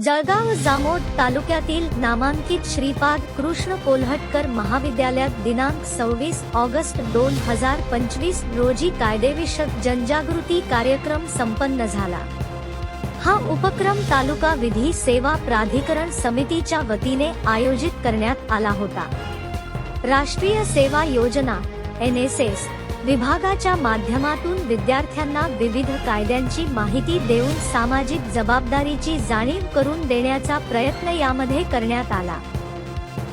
जळगाव जामोद तालुक्यातील नामांकित श्रीपाद कृष्ण कोल्हटकर महाविद्यालयात दिनांक सव्वीस ऑगस्ट दोन हजार पंचवीस रोजी कायदेविषयक जनजागृती कार्यक्रम संपन्न झाला. हा उपक्रम तालुका विधी सेवा प्राधिकरण समितीच्या वतीने आयोजित करण्यात आला होता. राष्ट्रीय सेवा योजना एन एस एस विभागाच्या माध्यमातून विद्यार्थ्यांना विविध कायद्यांची माहिती देऊन सामाजिक जबाबदारीची जाणीव करून देण्याचा प्रयत्न यामध्ये करण्यात आला.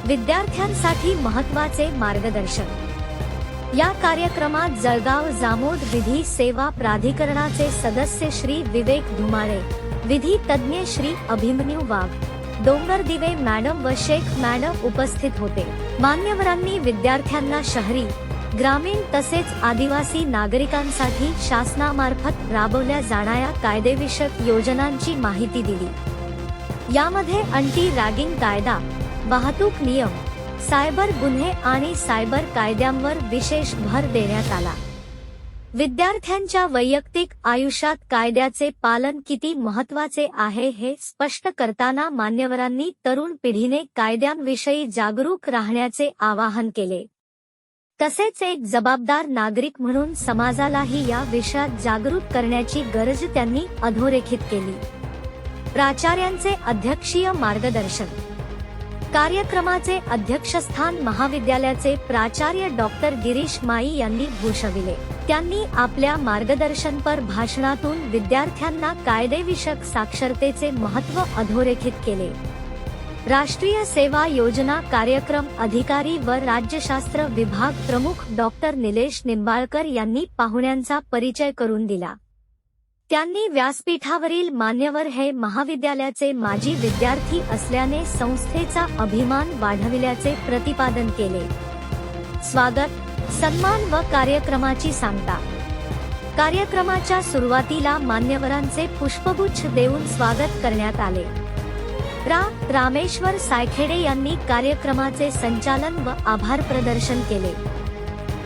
विद्यार्थ्यांसाठी महत्त्वाचे मार्गदर्शन. या कार्यक्रमात जळगाव जामोद विधी सेवा प्राधिकरणाचे सदस्य श्री विवेक धुमाळे विधी तज्ज्ञ श्री अभिमन्यू वाघ डोंगर दिवे मॅडम व शेख मॅडम उपस्थित होते. मान्यवरांनी विद्यार्थ्यांना शहरी ग्रामीण तसेच आदिवासी नागरिकांसाठी शासनामार्फत राबवल्या जाणाऱ्या कायदेविषयक योजनांची माहिती दिली. यामध्ये अंटी रॅगिंग कायदा वाहतूक नियम सायबर गुन्हे आणि सायबर कायद्यांवर विशेष भर देण्यात आला. विद्यार्थ्यांच्या वैयक्तिक आयुष्यात कायद्याचे पालन किती महत्त्वाचे आहे हे स्पष्ट करताना मान्यवरांनी तरुण पिढीने कायद्यांविषयी जागरूक राहण्याचे आवाहन केले. तसेच एक जबाबदार नागरिक म्हणून समाजालाही या विषयात जागृत करण्याची गरज त्यांनी अधोरेखित केली. प्राचार्यांचे अध्यक्षीय मार्गदर्शन. कार्यक्रमाचे अध्यक्षस्थान महाविद्यालयाचे प्राचार्य डॉक्टर गिरीश माई यांनी भूषविले. त्यांनी आपल्या मार्गदर्शनपर भाषणातून विद्यार्थ्यांना कायदेविषयक साक्षरतेचे महत्त्व अधोरेखित केले. राष्ट्रीय सेवा योजना कार्यक्रम अधिकारी व राज्यशास्त्र विभाग प्रमुख डॉक्टर निलेश निंबाळकर यांनी पाहुण्यांचा परिचय करून दिला. त्यांनी व्यासपीठावरील मान्यवर हे महाविद्यालयाचे माजी विद्यार्थी असल्याने संस्थेचा अभिमान वाढविल्याचे प्रतिपादन केले. स्वागत सन्मान व कार्यक्रमाची सांगता. कार्यक्रमाच्या सुरुवातीला मान्यवरांचे पुष्पगुच्छ देऊन स्वागत करण्यात आले. रा. रामेश्वर सायखेडे यांनी कार्यक्रमाचे संचालन व आभार प्रदर्शन केले.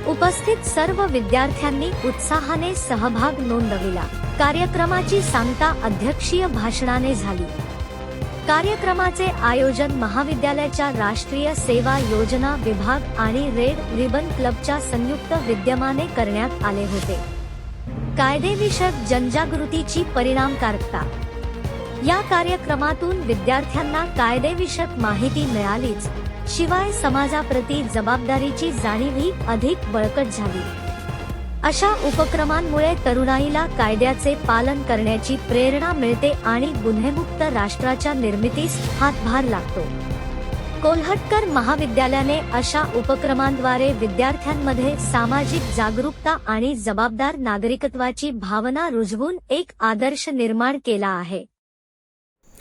उपस्थित सर्व विद्यार्थ्यांनी उत्साहाने सहभाग नोंदविला. कार्यक्रमाची सांगता अध्यक्षीय भाषणाने झाली. कार्यक्रमाचे आयोजन महाविद्यालयाच्या राष्ट्रीय सेवा योजना विभाग आणि रेड रिबन क्लबच्या संयुक्त विद्यमाने करण्यात आले होते. कायदेविषयक जनजागृतीची परिणामकारकता या कार्यक्रमातून विद्यार्थ्यांना कायदेविषयक माहिती मिळालीच. शिवाय समाजाप्रती जबाबदारीची जाणीवही अधिक बळकट झाली. अशा उपक्रमांमुळे तरुणाईला कायद्याचे पालन करण्याची प्रेरणा मिळते आणि गुन्हेमुक्त राष्ट्राच्या निर्मितीस हातभार लागतो. कोल्हटकर महाविद्यालयाने अशा उपक्रमांद्वारे विद्यार्थ्यांमध्ये सामाजिक जागरूकता आणि जबाबदार नागरिकत्वाची भावना रुजवून एक आदर्श निर्माण केला आहे.